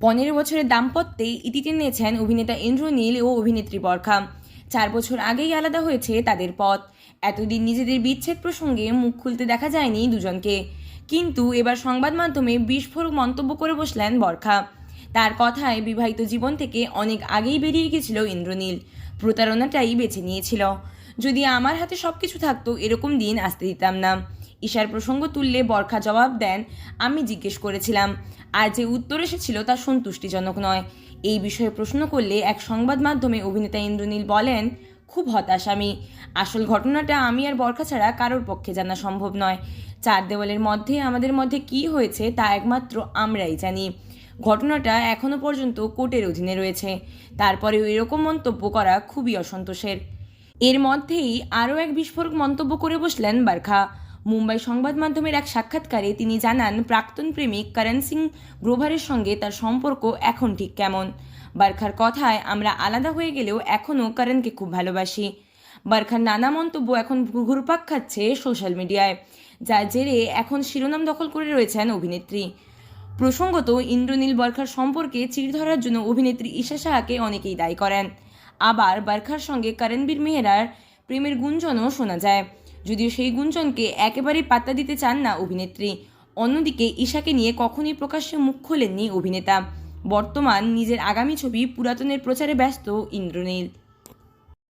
পনেরো বছরের দাম্পত্যে ইতি টেনেছেন অভিনেতা ইন্দ্রনীল ও অভিনেত্রী বরখা। চার বছর আগেই আলাদা হয়েছে তাদের পথ। এতদিন নিজেদের বিচ্ছেদ প্রসঙ্গে মুখ খুলতে দেখা যায়নি দুজনকে। কিন্তু এবার সংবাদ মাধ্যমে বিস্ফোরক মন্তব্য করে বসলেন বরখা। তার কথায় বিবাহিত জীবন থেকে অনেক আগেই বেরিয়ে গেছিল ইন্দ্রনীল প্রতারণাটাই বেছে নিয়েছিল। যদি আমার হাতে সব কিছু থাকতো, এরকম দিন আসতে দিতাম না। ঈশার প্রসঙ্গ তুললে বরখা জবাব দেন, আমি জিজ্ঞেস করেছিলাম, আর যে উত্তর এসেছিল তা সন্তুষ্টিজনক নয়। এই বিষয়ে প্রশ্ন করলে এক সংবাদ মাধ্যমে অভিনেতা ইন্দ্রনীল বলেন, খুব হতাশ আমি। আসল ঘটনাটা আমি আর বরখা ছাড়া কারোর পক্ষে জানা সম্ভব নয়। চার দেওয়ালের মধ্যে আমাদের মধ্যে কি হয়েছে তা একমাত্র আমরাই জানি। ঘটনাটা এখনও পর্যন্ত কোর্টের অধীনে রয়েছে। তারপরেও এরকম মন্তব্য করা খুবই অসন্তোষের। এর মধ্যেই আরও এক বিস্ফোরক মন্তব্য করে বসলেন বারখা। মুম্বাই সংবাদ মাধ্যমের এক সাক্ষাৎকারে তিনি জানান, প্রাক্তন প্রেমিক করণ সিং গ্রোভারের সঙ্গে তার সম্পর্ক এখন ঠিক কেমন। বারখার কথায়, আমরা আলাদা হয়ে গেলেও এখনও করণকে খুব ভালোবাসি। বারখার নানা মন্তব্য এখন ঘুরপাক খাচ্ছে সোশ্যাল মিডিয়ায়, যার জেরে এখন শিরোনাম দখল করে রয়েছেন অভিনেত্রী। প্রসঙ্গত, ইন্দ্রনীল বরখার সম্পর্কে চির ধরার জন্য অভিনেত্রী ঈশা সাহাকে অনেকেই দায়ী করেন। আবার বরখার সঙ্গে করণবীর মেহরার প্রেমের গুঞ্জনও শোনা যায়। যদিও সেই গুঞ্জনকে একেবারেই পাত্তা দিতে চান না অভিনেত্রী। অন্যদিকে ঈশাকে নিয়ে কখনই প্রকাশ্যে মুখ খোলেননি অভিনেতা। বর্তমান নিজের আগামী ছবি পুরাতনের প্রচারে ব্যস্ত ইন্দ্রনীল।